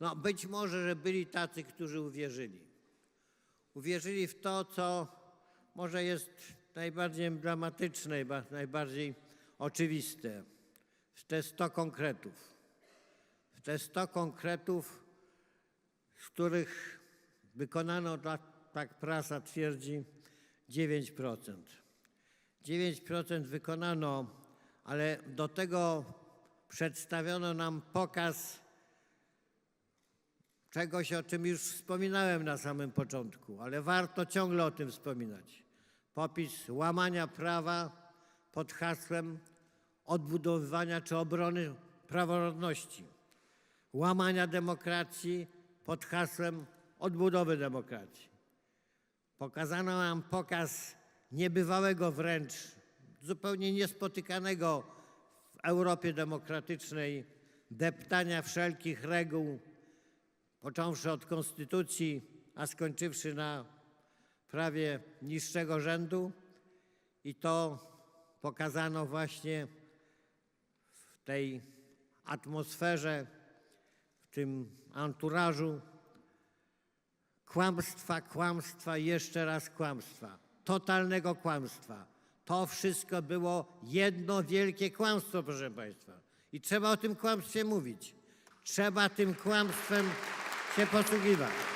No, być może, że byli tacy, którzy uwierzyli. Uwierzyli w to, co może jest najbardziej ba- najbardziej oczywiste. W te 100 konkretów. W te 100 konkretów, z których wykonano, tak prasa twierdzi, 9%. 9% wykonano, ale do tego przedstawiono nam pokaz czegoś, o czym już wspominałem na samym początku, ale warto ciągle o tym wspominać. Popis łamania prawa pod hasłem odbudowywania czy obrony praworządności, łamania demokracji pod hasłem odbudowy demokracji. Pokazano nam pokaz niebywałego wręcz, zupełnie niespotykanego w Europie demokratycznej deptania wszelkich reguł, począwszy od konstytucji, a skończywszy na prawie niższego rzędu. I to pokazano właśnie w tej atmosferze, w tym anturażu kłamstwa, kłamstwa jeszcze raz kłamstwa, totalnego kłamstwa. To wszystko było jedno wielkie kłamstwo, proszę Państwa. I trzeba o tym kłamstwie mówić. Trzeba tym kłamstwem się posługiwać.